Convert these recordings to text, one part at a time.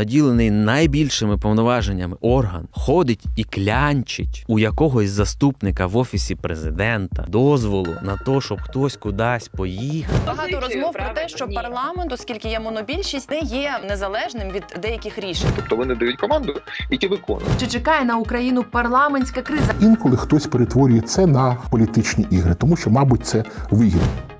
наділений найбільшими повноваженнями орган, ходить і клянчить у якогось заступника в офісі президента дозволу на те, щоб хтось кудись поїхав. Багато розмов про те, що парламент, оскільки є монобільшість, не є незалежним від деяких рішень. Тобто вони дають команду і ті виконують. Чи чекає на Україну парламентська криза? Інколи хтось перетворює це на політичні ігри, тому що, мабуть, це вигідно.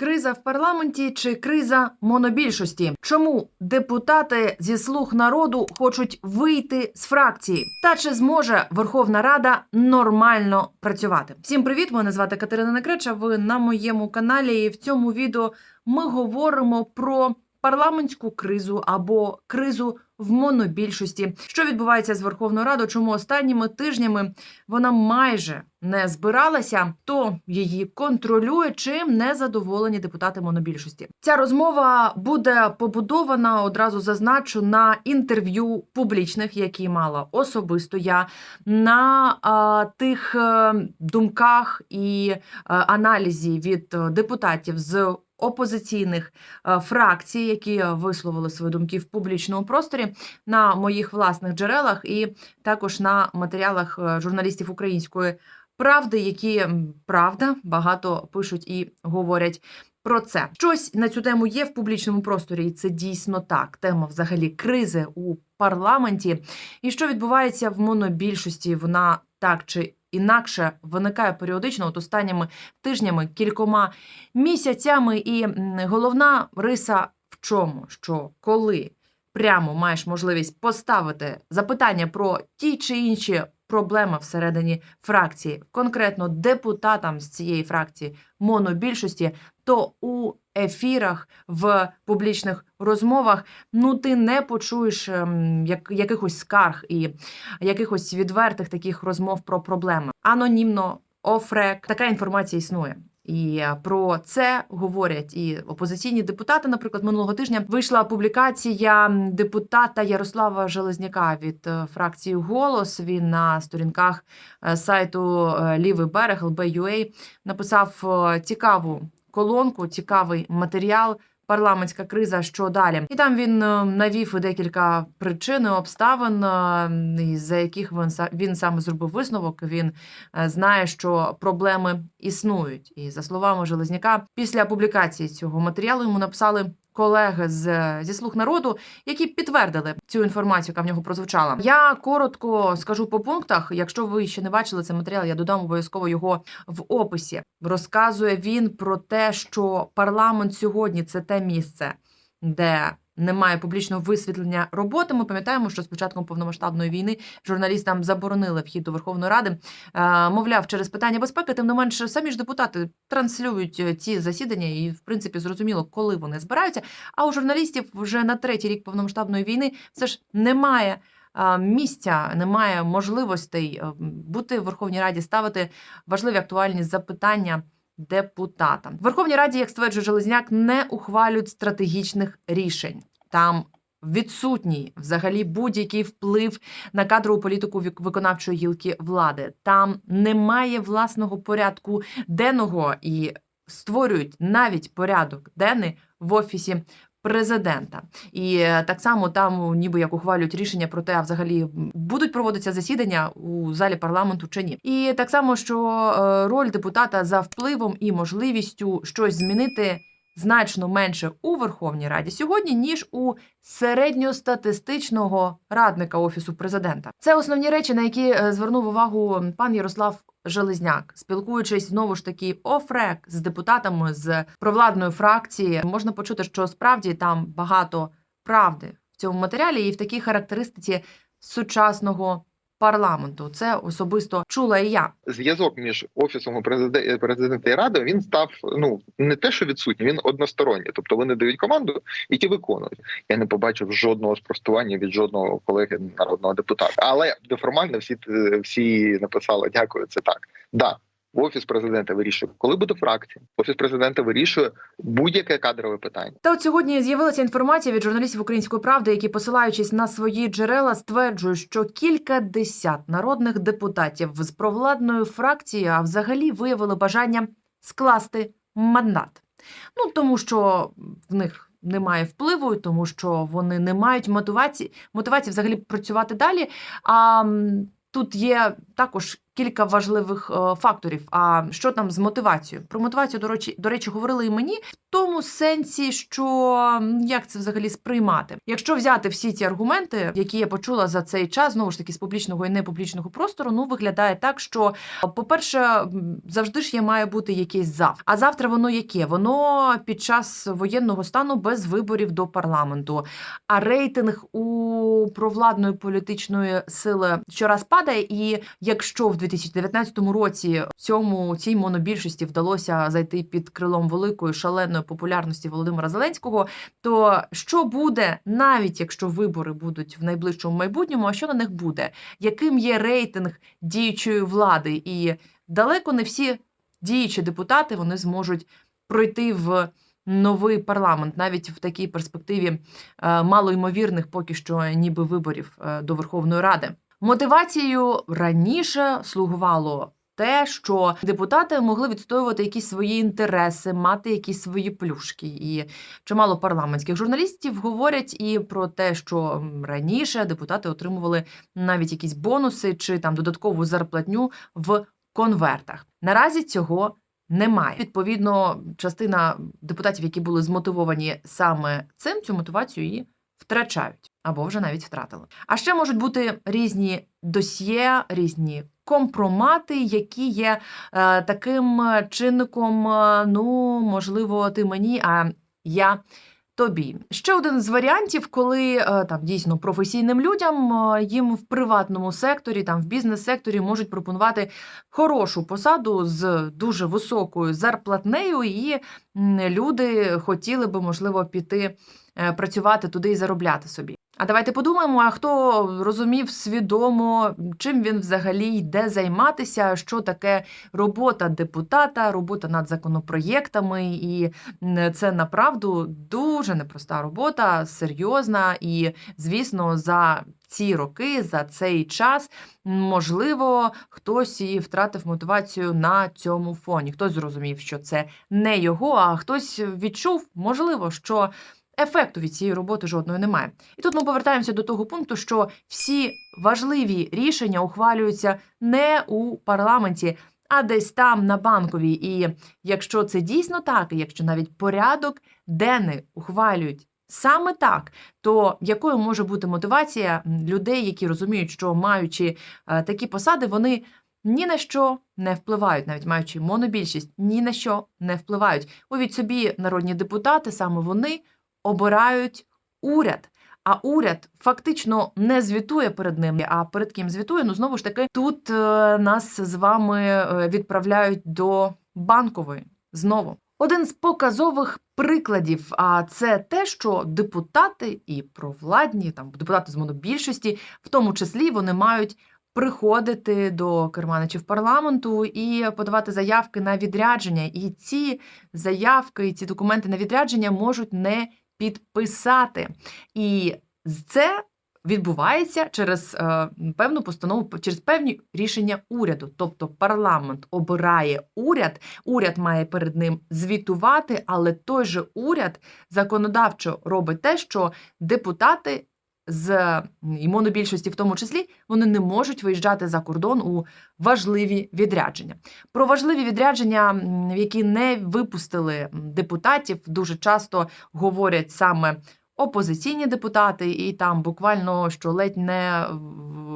Криза в парламенті чи криза монобільшості? Чому депутати зі слуг народу хочуть вийти з фракції? Та чи зможе Верховна Рада нормально працювати? Всім привіт! Мене звати Катерина Некреча. Ви на моєму каналі. І в цьому відео ми говоримо про парламентську кризу або кризу в монобільшості. Що відбувається з Верховною Радою? Чому останніми тижнями вона майже не збиралася, хто її контролює, чим не задоволені депутати монобільшості. Ця розмова буде побудована одразу зазначу на інтерв'ю публічних, які мала особисто я на а, тих е, думках і е, аналізі від е, депутатів з. Опозиційних е, фракцій, які висловили свої думки в публічному просторі на моїх власних джерелах, і також на матеріалах е, журналістів української правди, які правда багато пишуть і говорять. Про це щось на цю тему є в публічному просторі, і це дійсно так. Тема взагалі кризи у парламенті. І що відбувається в монобільшості, вона так чи інакше виникає періодично, от останніми тижнями, кількома місяцями. І головна риса в чому? Що коли прямо маєш можливість поставити запитання про ті чи інші проблеми всередині фракції, конкретно депутатам з цієї фракції монобільшості, то у ефірах в публічних розмовах ну ти не почуєш ем, як, якихось скарг і якихось відвертих таких розмов про проблеми. Анонімно, офрек, така інформація існує. І е, про це говорять і опозиційні депутати. Наприклад, минулого тижня вийшла публікація депутата Ярослава Железняка від е, фракції Голос. Він на сторінках е, сайту Лівий берег ЛБЮА написав цікаву колонку, цікавий матеріал. Парламентська криза, що далі, і там він е, навів декілька причин і обставин, е, за яких він він саме зробив висновок. Він е, знає, що проблеми існують. І за словами Железняка, після публікації цього матеріалу йому написали колеги з зі слуг народу, які підтвердили цю інформацію, яка в нього прозвучала. Я коротко скажу по пунктах. Якщо ви ще не бачили цей матеріал, я додам обов'язково його в описі. Розказує він про те, що парламент сьогодні це те місце, де немає публічного висвітлення роботи. Ми пам'ятаємо, що з початком повномасштабної війни журналістам заборонили вхід до Верховної Ради. Е, Мовляв, через питання безпеки, тим не менше, самі ж депутати транслюють е, ці засідання, і в принципі зрозуміло, коли вони збираються. А у журналістів вже на третій рік повномасштабної війни все ж немає. е, Місця немає можливостей бути в Верховній Раді, ставити важливі актуальні запитання депутатам. В Верховній Раді, як стверджує Железняк, не ухвалюють стратегічних рішень. Там відсутній взагалі будь-який вплив на кадрову політику виконавчої гілки влади. Там немає власного порядку денного і створюють навіть порядок денний в офісі. Президента і е, так само там, ніби як ухвалюють рішення про те, а взагалі будуть проводитися засідання у залі парламенту чи ні. І так само, що е, роль депутата за впливом і можливістю щось змінити значно менше у Верховній Раді сьогодні, ніж у середньостатистичного радника офісу президента. Це основні речі, на які е, звернув увагу пан Ярослав Железняк, спілкуючись знову ж таки офрек з депутатами з провладної фракції, можна почути, що справді там багато правди в цьому матеріалі і в такій характеристиці сучасного парламенту. Це особисто чула і я. Зв'язок між офісом президента, і радою він став ну не те, що відсутній, він односторонній. Тобто вони дають команду і ті виконують. Я не побачив жодного спростування від жодного колеги народного депутата. Але неформально всі всі написали дякую. Це так. Да. Офіс президента вирішує, коли буде фракція. Офіс президента вирішує будь-яке кадрове питання. Та от сьогодні з'явилася інформація від журналістів Української правди, які, посилаючись на свої джерела, стверджують, що кілька десят народних депутатів з провладної фракції, а взагалі виявили бажання скласти мандат. Ну тому що в них немає впливу, тому що вони не мають мотивації, мотивації взагалі працювати далі. А тут є також кілька важливих е, факторів. А що там з мотивацією? Про мотивацію, до речі, до речі, говорили і мені в тому сенсі, що як це взагалі сприймати. Якщо взяти всі ці аргументи, які я почула за цей час, знову ж таки з публічного і непублічного простору, ну виглядає так, що по-перше, завжди ж є має бути якийсь завтра. А завтра воно яке? Воно під час воєнного стану без виборів до парламенту. А рейтинг у провладної політичної сили щораз падає. І якщо в 2019 році цьому цій монобільшості вдалося зайти під крилом великої шаленої популярності Володимира Зеленського, то що буде навіть якщо вибори будуть в найближчому майбутньому? А що на них буде? Яким є рейтинг діючої влади? І далеко не всі діючі депутати вони зможуть пройти в новий парламент, навіть в такій перспективі е, малоймовірних поки що ніби виборів е, до Верховної Ради. Мотивацією раніше слугувало. Те, що депутати могли відстоювати якісь свої інтереси, мати якісь свої плюшки, і чимало парламентських журналістів говорять і про те, що раніше депутати отримували навіть якісь бонуси чи там додаткову зарплатню в конвертах. Наразі цього немає. Відповідно, частина депутатів, які були змотивовані саме цим, цю мотивацію і втрачають або вже навіть втратили. А ще можуть бути різні досьє, різні компромати, які є е, таким чинником. е, Ну, можливо, ти мені, а я. Тобі ще один з варіантів, коли е, там дійсно професійним людям е, їм в приватному секторі, там в бізнес-секторі можуть пропонувати хорошу посаду з дуже високою зарплатнею, і люди хотіли би, можливо, піти працювати туди і заробляти собі. А давайте подумаємо, а хто розумів свідомо, чим він взагалі йде займатися, що таке робота депутата, робота над законопроєктами, і це направду дуже непроста робота, серйозна. І, звісно, за ці роки, за цей час, можливо, хтось і втратив мотивацію на цьому фоні. Хтось зрозумів, що це не його, а хтось відчув, можливо, що ефекту від цієї роботи жодної немає. І тут ми повертаємося до того пункту, що всі важливі рішення ухвалюються не у парламенті, а десь там на банковій. І якщо це дійсно так, і якщо навіть порядок денний ухвалюють саме так, то якою може бути мотивація людей, які розуміють, що маючи е, такі посади, вони ні на що не впливають, навіть маючи монобільшість, ні на що не впливають. Уявіть собі, народні депутати, саме вони обирають уряд. А уряд фактично не звітує перед ними. А перед ким звітує? Ну знову ж таки, тут е, нас з вами е, відправляють до банкової знову. Один з показових прикладів, а це те, що депутати і провладні, там депутати з монобільшості, в тому числі вони мають приходити до керманичів парламенту і подавати заявки на відрядження. І ці заявки, і ці документи на відрядження можуть не підписати. І це відбувається через е, певну постанову, через певні рішення уряду. Тобто парламент обирає уряд, уряд має перед ним звітувати, але той же уряд законодавчо робить те, що депутати. З і монобільшості, в тому числі, вони не можуть виїжджати за кордон у важливі відрядження. Про важливі відрядження, які не випустили депутатів, дуже часто говорять саме опозиційні депутати, і там буквально що ледь не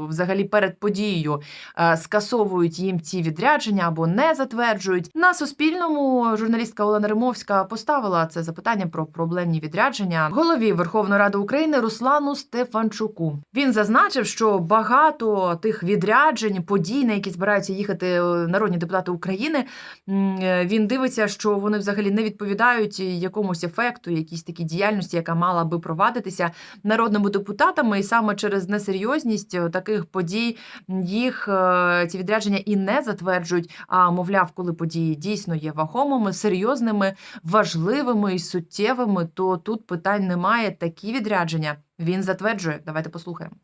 взагалі перед подією е, скасовують їм ці відрядження або не затверджують. На суспільному журналістка Олена Римовська поставила це запитання про проблемні відрядження голові Верховної Ради України Руслану Стефанчуку. Він зазначив, що багато тих відряджень, подій, на які збираються їхати е, народні депутати України, е, він дивиться, що вони взагалі не відповідають якомусь ефекту, якійсь такій діяльності, яка мала би провадитися народними депутатами, і саме через несерйозність е, таких подій їх е, ці відрядження і не затверджують. А мовляв, коли події дійсно є вагомими, серйозними, важливими і суттєвими, то тут питань немає. Такі відрядження він затверджує. Давайте послухаємо.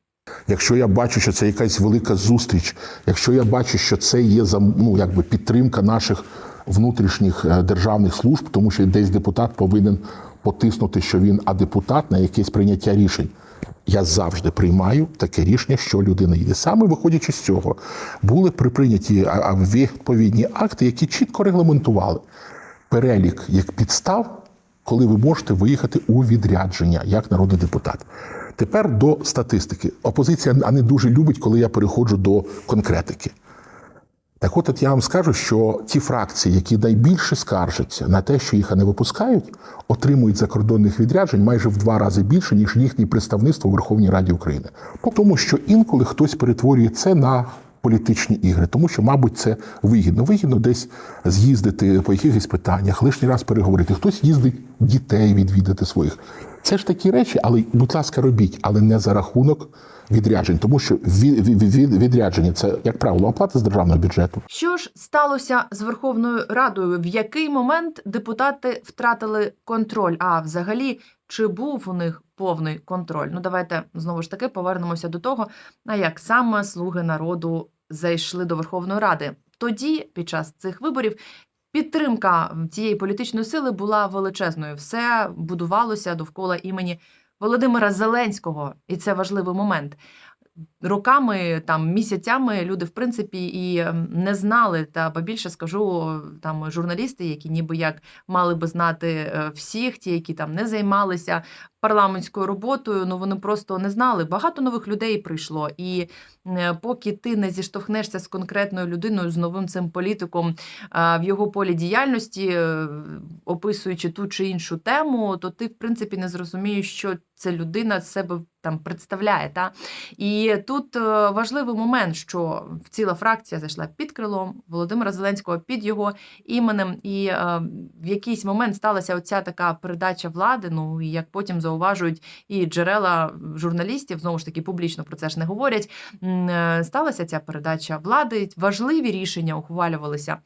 Якщо я бачу, що це якась велика зустріч, якщо я бачу, що це є ну, якби підтримка наших внутрішніх е, державних служб, тому що десь депутат повинен потиснути, що він а депутат на якесь прийняття рішень. Я завжди приймаю таке рішення, що людина їде. Саме виходячи з цього, були при- прийняті а, а, відповідні акти, які чітко регламентували перелік як підстав, коли ви можете виїхати у відрядження як народний депутат. Тепер до статистики. Опозиція не дуже любить, коли я переходжу до конкретики. Так от, от я вам скажу, що ті фракції, які найбільше скаржаться на те, що їх не випускають, отримують закордонних відряджень майже в два рази більше, ніж їхнє представництво у Верховній Раді України. По Тому що інколи хтось перетворює це на політичні ігри, тому що, мабуть, це вигідно. Вигідно десь з'їздити по якихось питаннях, лишній раз переговорити. Хтось їздить дітей відвідати своїх. Це ж такі речі, але, будь ласка, робіть, але не за рахунок відряджень, тому що від- від- від- відрядження це, як правило, оплата з державного бюджету. Що ж сталося з Верховною Радою? В який момент депутати втратили контроль? А взагалі, чи був у них повний контроль? Ну давайте знову ж таки повернемося до того, а як саме слуги народу зайшли до Верховної Ради. Тоді, під час цих виборів, підтримка цієї політичної сили була величезною. Все будувалося довкола імені Володимира Зеленського, і це важливий момент. Роками, там місяцями люди, в принципі, і ем, не знали. Та ба більше скажу, там журналісти, які ніби як мали би знати е, всіх, ті, які там не займалися парламентською роботою, ну вони просто не знали. Багато нових людей прийшло. І е, поки ти не зіштовхнешся з конкретною людиною, з новим цим політиком в його полі діяльності, е, описуючи ту чи іншу тему, то ти, в принципі, не зрозумієш, що ця людина з себе там представляє. Та? І тут е, важливий момент, що ціла фракція зайшла під крилом Володимира Зеленського, під його іменем, і е, в якийсь момент сталася оця така передача влади. Ну і як потім зауважують і джерела журналістів, знову ж таки публічно про це ж не говорять. е, Сталася ця передача влади. Важливі рішення ухвалювалися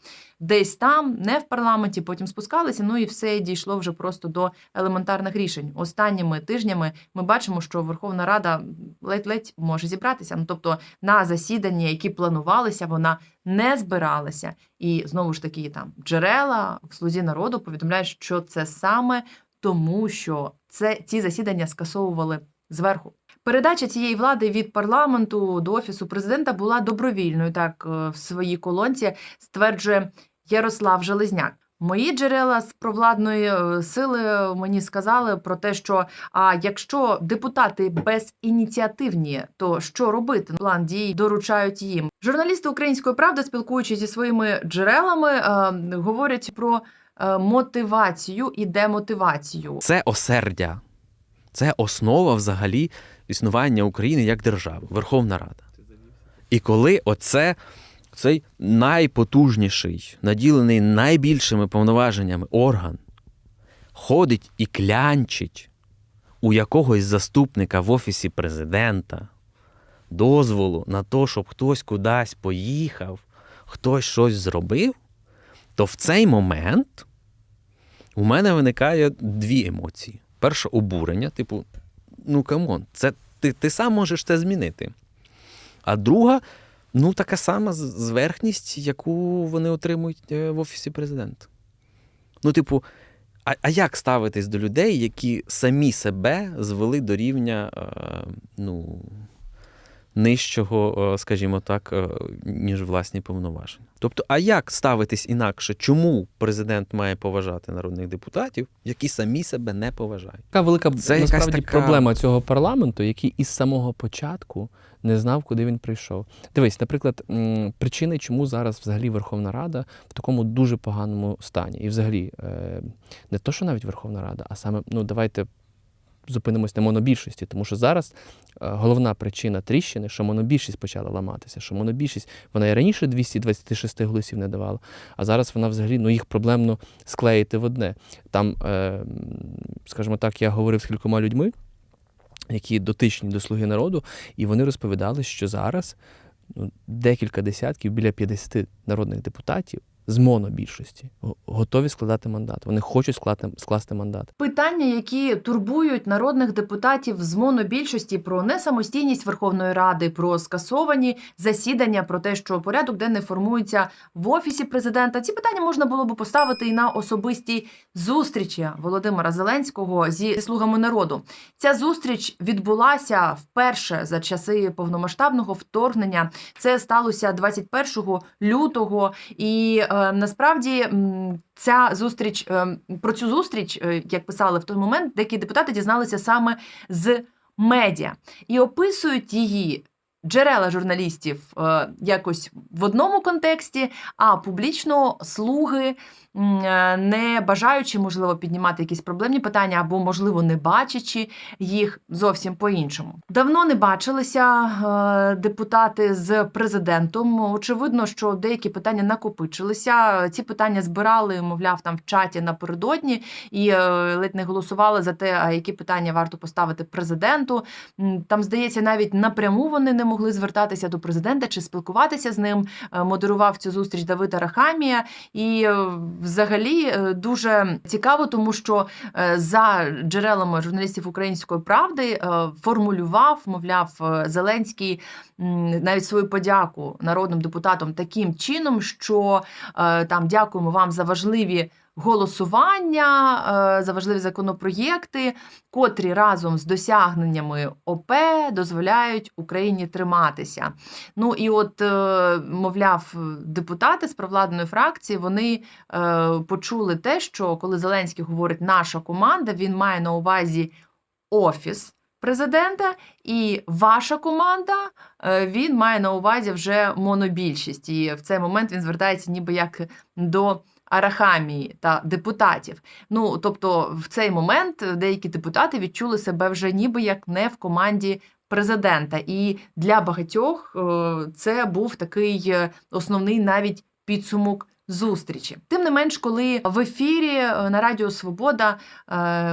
десь там, не в парламенті, потім спускалися. Ну і все дійшло вже просто до елементарних рішень. Останніми тижнями ми бачимо, що Верховна Рада ледь-ледь може зібратися. Ну тобто на засідання, які планувалися, вона не збиралася. І знову ж таки, там джерела в слузі народу повідомляють, що це саме тому, що це ці засідання скасовували зверху. Передача цієї влади від парламенту до офісу президента була добровільною. Так е, в своїй колонці стверджує Ярослав Железняк. Мої джерела з провладної е, сили мені сказали про те, що а якщо депутати безініціативні, то що робити? План дій доручають їм. Журналісти української правди, спілкуючись зі своїми джерелами, е, говорять про е, мотивацію і демотивацію. Це осердя, це основа взагалі існування України як держави, Верховна Рада. І коли оце, цей найпотужніший, наділений найбільшими повноваженнями орган ходить і клянчить у якогось заступника в офісі президента дозволу на те, щоб хтось кудись поїхав, хтось щось зробив, то в цей момент у мене виникає дві емоції. Перше обурення, типу, ну камон, це ти, ти сам можеш це змінити. А друга, ну така сама зверхність, яку вони отримують е, в Офісі президента. Ну, типу, а, а як ставитись до людей, які самі себе звели до рівня е, ну, нижчого, е, скажімо так, е, ніж власні повноваження? Тобто, а як ставитись інакше? Чому президент має поважати народних депутатів, які самі себе не поважають? Така велика Це насправді така- проблема цього парламенту, який із самого початку не знав, куди він прийшов. Дивись, наприклад, причини, чому зараз взагалі Верховна Рада в такому дуже поганому стані. І взагалі, е, не то, що навіть Верховна Рада, а саме, ну давайте зупинимось на монобільшості, тому що зараз е, головна причина тріщини, що монобільшість почала ламатися, що монобільшість вона і раніше 226 голосів не давала, а зараз вона взагалі ну їх проблемно склеїти в одне. Там, е, скажімо так, я говорив з кількома людьми, які дотичні до слуги народу, і вони розповідали, що зараз ну, декілька десятків, біля 50 народних депутатів з монобільшості готові складати мандат. Вони хочуть склати, скласти мандат. Питання, які турбують народних депутатів з монобільшості про несамостійність Верховної Ради, про скасовані засідання, про те, що порядок денний формується в офісі президента. Ці питання можна було би поставити і на особистій зустрічі Володимира Зеленського зі слугами народу. Ця зустріч відбулася вперше за часи повномасштабного вторгнення. Це сталося 21 лютого, і е, насправді ця зустріч е, про цю зустріч, е, як писали в той момент, деякі депутати дізналися саме з медіа і описують її. Джерела журналістів е, якось в одному контексті, а публічно слуги, е, не бажаючи, можливо, піднімати якісь проблемні питання, або, можливо, не бачачи їх зовсім по-іншому. Давно не бачилися е, депутати з президентом. Очевидно, що деякі питання накопичилися. Ці питання збирали, мовляв, там в чаті напередодні, і ледь не голосували за те, які питання варто поставити президенту. Там, здається, навіть напряму вони не могли звертатися до президента чи спілкуватися з ним. Е, Модерував цю зустріч Давид Арахамія. І е, взагалі е, дуже цікаво, тому що за джерелами журналістів української правди формулював, мовляв, Зеленський навіть свою подяку народним депутатам таким чином, що там дякуємо вам за важливі. Голосування е, за важливі законопроєкти, котрі разом з досягненнями ОП дозволяють Україні триматися. Ну і от, е, мовляв, депутати з провладної фракції вони е, почули те, що коли Зеленський говорить наша команда, він має на увазі офіс президента, і ваша команда він має на увазі вже монобільшість. І в цей момент він звертається ніби як до. Арахамії та депутатів. Ну тобто, в цей момент деякі депутати відчули себе вже ніби як не в команді президента. І для багатьох е, це був такий е, основний навіть підсумок. Зустрічі, тим не менш, коли в ефірі е, на Радіо Свобода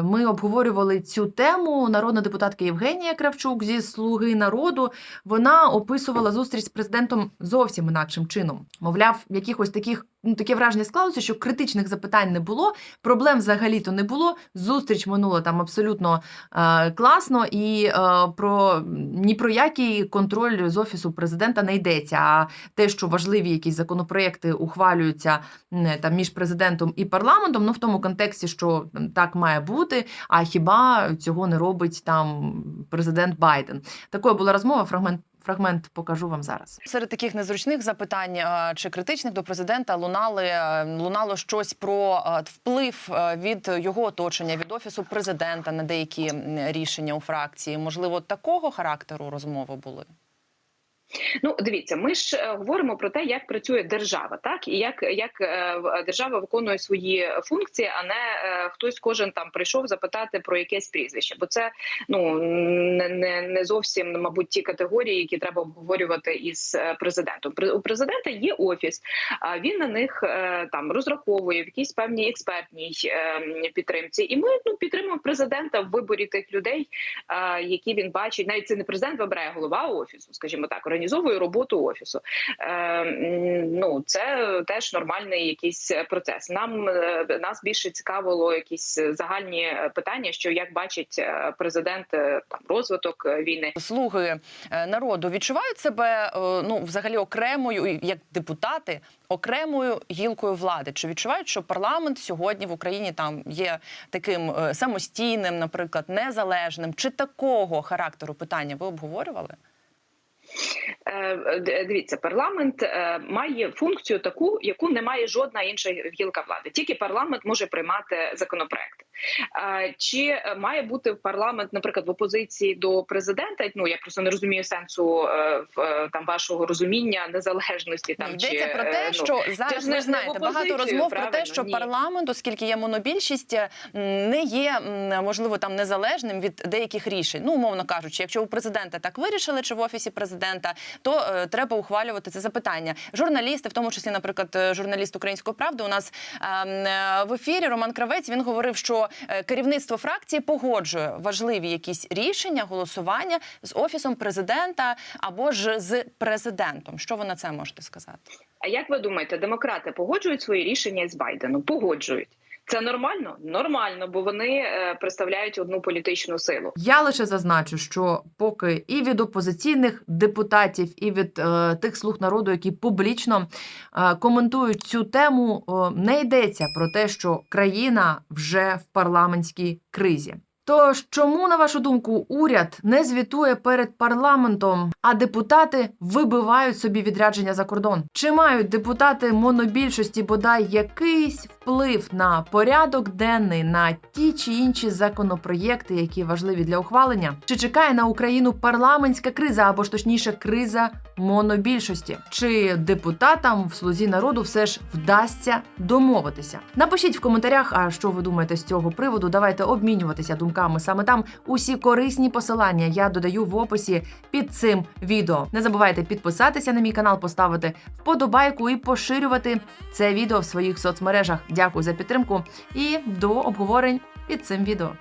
ми обговорювали цю тему, народна депутатка Євгенія Кравчук зі Слуги народу вона описувала зустріч з президентом зовсім інакшим чином. Мовляв, якихось таких ну таке враження склалося, що критичних запитань не було, проблем взагалі то не було. Зустріч минула там абсолютно е, класно, і е, про ні про який контроль з офісу президента не йдеться. А те, що важливі якісь законопроекти ухвалюються м, там між президентом і парламентом, ну в тому контексті, що м, так має бути. А хіба цього не робить там президент Байден? Такою була розмова. Фрагмент фрагмент покажу вам зараз. Серед таких незручних запитань е, чи критичних до президента лунали е, лунало щось про е, вплив від його оточення, від офісу президента на деякі рішення у фракції. Можливо, такого характеру розмови були. Ну, дивіться, ми ж е, говоримо про те, як працює держава, так і як, як е, держава виконує свої функції, а не е, хтось кожен там прийшов запитати про якесь прізвище. Бо це ну не, не, не зовсім, мабуть, ті категорії, які треба обговорювати із е, президентом. У президента є офіс, а він на них е, там розраховує в якійсь певній експертній е, підтримці. І ми ну підтримуємо президента в виборі тих людей, е, які він бачить. Навіть це не президент вибирає голова офісу, скажімо так, організовує роботу офісу. Е, ну це теж нормальний якийсь процес. Нам е, нас більше цікавило якісь загальні питання, що як бачить е, президент е, там розвиток війни. Слуги народу відчувають себе ну взагалі окремою як депутати. Окремою гілкою влади чи відчувають, що парламент сьогодні в Україні там є таким самостійним, наприклад, незалежним, чи такого характеру питання ви обговорювали? Е, Дивіться, парламент е, має функцію таку, яку не має жодна інша гілка влади. Тільки парламент може приймати законопроекти. Чи е, має бути парламент, наприклад, в опозиції до президента? Ну я просто не розумію сенсу е, в е, там вашого розуміння незалежності. Там Йдеться чи про те, ну, що зараз ви не- знаєте багато розмов про те, що Ні. парламент, оскільки є монобільшість, не є можливо там незалежним від деяких рішень. Ну, умовно кажучи, якщо у президента так вирішили, чи в офісі президента, то е, треба ухвалювати це запитання. Журналісти, в тому числі, наприклад, журналіст української правди, у нас ем, е, в ефірі Роман Кравець він говорив, що е, керівництво фракції погоджує важливі якісь рішення, голосування з офісом президента або ж з президентом. Що ви на це можете сказати? А як ви думаєте, демократи погоджують свої рішення з Байденом? Погоджують. Це нормально? Нормально, бо вони е, представляють одну політичну силу. Я лише зазначу, що поки і від опозиційних депутатів, і від е, тих слуг народу, які публічно е, коментують цю тему, е, не йдеться про те, що країна вже в парламентській кризі. Тож, чому, на вашу думку, уряд не звітує перед парламентом, а депутати вибивають собі відрядження за кордон? Чи мають депутати монобільшості бодай якийсь вплив на порядок денний, на ті чи інші законопроєкти, які важливі для ухвалення? Чи чекає на Україну парламентська криза, або ж точніше, криза монобільшості? Чи депутатам в слузі народу все ж вдасться домовитися? Напишіть в коментарях, а що ви думаєте з цього приводу? Давайте обмінюватися думками саме там. Усі корисні посилання я додаю в описі під цим відео. Не забувайте підписатися на мій канал, поставити вподобайку і поширювати це відео в своїх соцмережах. Дякую за підтримку і до обговорень під цим відео.